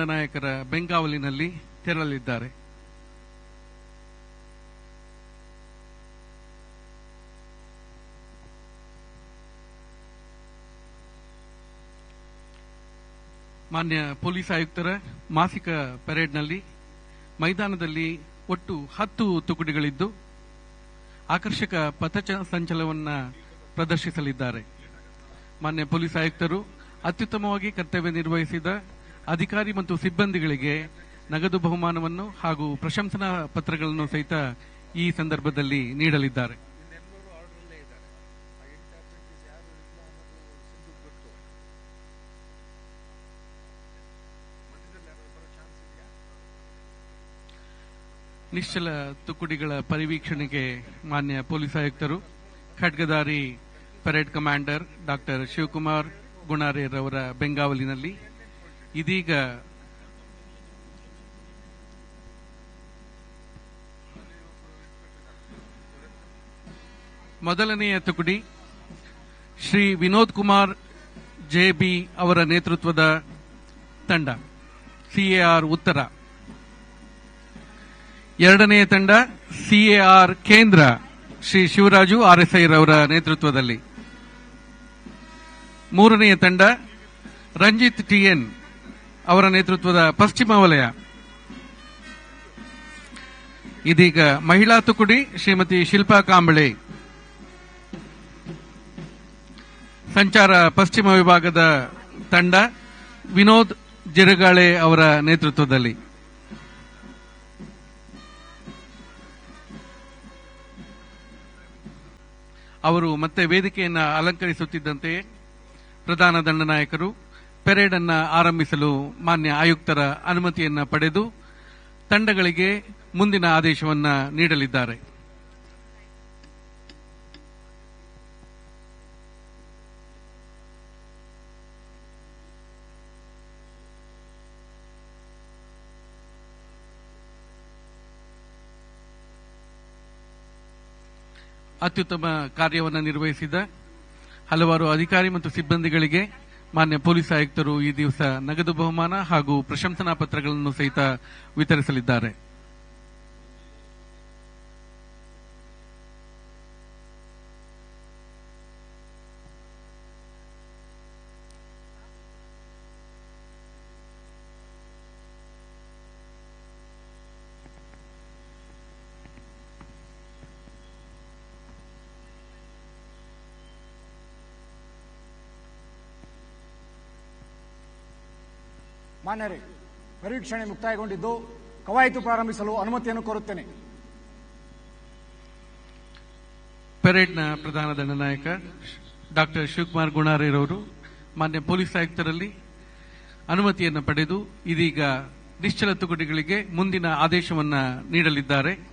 ನಾಯಕರ ಬೆಂಗಾವಲಿನಲ್ಲಿ ತೆರಳಲಿದ್ದಾರೆ. ಮಾನ್ಯ ಪೊಲೀಸ್ ಆಯುಕ್ತರ ಮಾಸಿಕ ಪೆರೇಡ್ನಲ್ಲಿ ಮೈದಾನದಲ್ಲಿ ಒಟ್ಟು ಹತ್ತು ತುಕಡಿಗಳಿದ್ದು, ಆಕರ್ಷಕ ಪಥ ಸಂಚಲನವನ್ನು ಪ್ರದರ್ಶಿಸಲಿದ್ದಾರೆ. ಮಾನ್ಯ ಪೊಲೀಸ್ ಆಯುಕ್ತರು ಅತ್ಯುತ್ತಮವಾಗಿ ಕರ್ತವ್ಯ ನಿರ್ವಹಿಸಿದ ಅಧಿಕಾರಿ ಮತ್ತು ಸಿಬ್ಬಂದಿಗಳಿಗೆ ನಗದು ಬಹುಮಾನವನ್ನು ಹಾಗೂ ಪ್ರಶಂಸನಾ ಪತ್ರಗಳನ್ನು ಸಹಿತ ಈ ಸಂದರ್ಭದಲ್ಲಿ ನೀಡಲಿದ್ದಾರೆ. ನಿಶ್ಚಲ ತುಕುಡಿಗಳ ಪರಿವೀಕ್ಷಣೆಗೆ ಮಾನ್ಯ ಪೊಲೀಸ್ ಆಯುಕ್ತರು ಖಡ್ಗದಾರಿ ಪರೇಡ್ ಕಮಾಂಡರ್ ಡಾಕ್ಟರ್ ಶಿವಕುಮಾರ್ ಗುಣಾರೇರವರ ಬೆಂಗಾವಲಿನಲ್ಲಿ ಇದೀಗ ಮೊದಲನೆಯ ತುಕುಡಿ ಶ್ರೀ ವಿನೋದ್ ಕುಮಾರ್ ಜೆ ಬಿ ಅವರ ನೇತೃತ್ವದ ತಂಡ ಸಿಎಆರ್ ಉತ್ತರ. ಎರಡನೆಯ ತಂಡ ಸಿಎಆರ್ ಕೇಂದ್ರ, ಶ್ರೀ ಶಿವರಾಜು ಆರ್ಎಸ್ಐ ರವರ ನೇತೃತ್ವದಲ್ಲಿ. ಮೂರನೆಯ ತಂಡ ರಂಜಿತ್ ಟಿಎನ್ ಅವರ ನೇತೃತ್ವದ ಪಶ್ಚಿಮ ವಲಯ. ಇದೀಗ ಮಹಿಳಾ ತುಕುಡಿ ಶ್ರೀಮತಿ ಶಿಲ್ಪಾ ಕಾಂಬಳೆ. ಸಂಚಾರ ಪಶ್ಚಿಮ ವಿಭಾಗದ ತಂಡ ವಿನೋದ್ ಜಿರಗಾಳೆ ಅವರ ನೇತೃತ್ವದಲ್ಲಿ. ಅವರು ಮತ್ತೆ ವೇದಿಕೆಯನ್ನು ಅಲಂಕರಿಸುತ್ತಿದ್ದಂತೆಯೇ ಪ್ರಧಾನ ದಂಡನಾಯಕರು ಪೆರೇಡ್ ಅನ್ನ ಆರಂಭಿಸಲು ಮಾನ್ಯ ಆಯುಕ್ತರ ಅನುಮತಿಯನ್ನ ಪಡೆದು ತಂಡಗಳಿಗೆ ಮುಂದಿನ ಆದೇಶವನ್ನ ನೀಡಲಿದ್ದಾರೆ. ಅತ್ಯುತ್ತಮ ಕಾರ್ಯವನ್ನು ನಿರ್ವಹಿಸಿದ ಹಲವಾರು ಅಧಿಕಾರಿ ಮತ್ತು ಸಿಬ್ಬಂದಿಗಳಿಗೆ ಮಾನ್ಯ ಪೊಲೀಸ್ ಆಯುಕ್ತರು ಈ ದಿವಸ ನಗದು ಬಹುಮಾನ ಹಾಗೂ ಪ್ರಶಂಸನಾ ಪತ್ರಗಳನ್ನು ಸಹಿತ ವಿತರಿಸಲಿದ್ದಾರೆ. ಮಾನ್ಯರೇ, ಪರೀಕ್ಷಣೆ ಮುಕ್ತಾಯಗೊಂಡಿದ್ದು ಕವಾಯತು ಪ್ರಾರಂಭಿಸಲು ಅನುಮತಿಯನ್ನು ಕೋರುತ್ತೇನೆ. ಪೆರೇಡ್ನ ಪ್ರಧಾನ ದಂಡನಾಯಕ ಡಾಕ್ಟರ್ ಶಿವಕುಮಾರ್ ಗುಣಾರೇರವರು ಮಾನ್ಯ ಪೊಲೀಸ್ ಆಯುಕ್ತರಲ್ಲಿ ಅನುಮತಿಯನ್ನು ಪಡೆದು ಇದೀಗ ನಿಶ್ಚಲ ತುಕಡಿಗಳಿಗೆ ಮುಂದಿನ ಆದೇಶವನ್ನು ನೀಡಲಿದ್ದಾರೆ.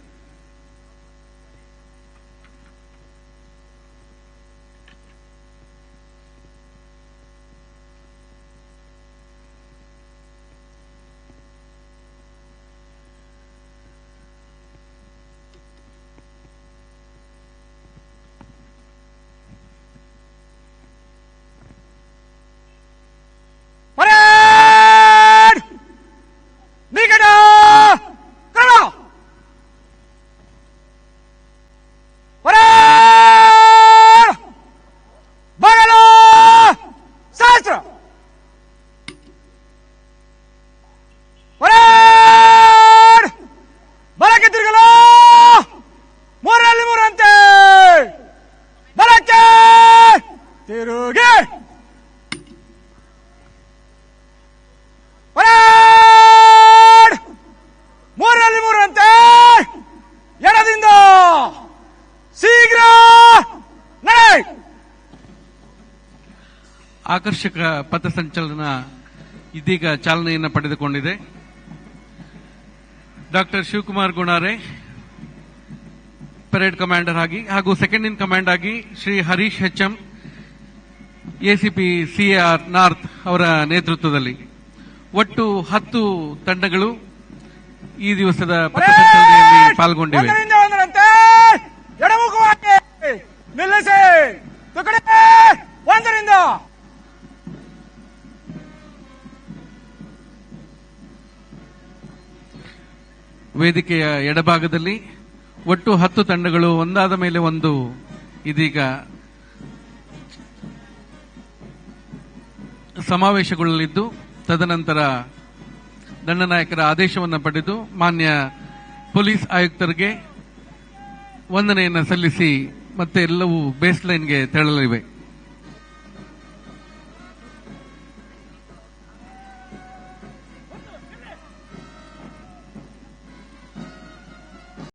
ಆಕರ್ಷಕ ಪಥಸಂಚಲನ ಇದೀಗ ಚಾಲನೆಯನ್ನು ಪಡೆದುಕೊಂಡಿದೆ. Doctor Shivakumar Gunare parade commander ಆಗಿ ಹಾಗೂ ಸೆಕೆಂಡ್ ಇನ್ ಕಮಾಂಡ್ ಆಗಿ Shri Harish H M ACP CR north ಅವರ ನೇತೃತ್ವದಲ್ಲಿ. ಒಟ್ಟು ಹತ್ತು ತಂಡಗಳು ಈ ದಿವಸದ ಪಥಸಂಚಲನೆಯಲ್ಲಿ ಪಾಲ್ಗೊಂಡಿವೆ. ನಿಲ್ಲಿಸಿ! ತುಕಡೆ! ಒಂದರಿಂದ ವೇದಿಕೆಯ ಎಡಭಾಗದಲ್ಲಿ ಒಟ್ಟು ಹತ್ತು ತಂಡಗಳು, ಒಂದಾದ ಮೇಲೆ ಒಂದು. ಇದೀಗ ಸಮಾವೇಶಗೊಳ್ಳಲಿದ್ದು, ತದನಂತರ ದಂಡನಾಯಕರ ಆದೇಶವನ್ನು ಪಡೆದು ಮಾನ್ಯ ಪೊಲೀಸ್ ಆಯುಕ್ತರಿಗೆ ವಂದನೆಯನ್ನು ಸಲ್ಲಿಸಿ ಮತ್ತೆ ಎಲ್ಲವೂ ಬೇಸ್ ಲೈನ್ಗೆ ತೆರಳಲಿವೆ.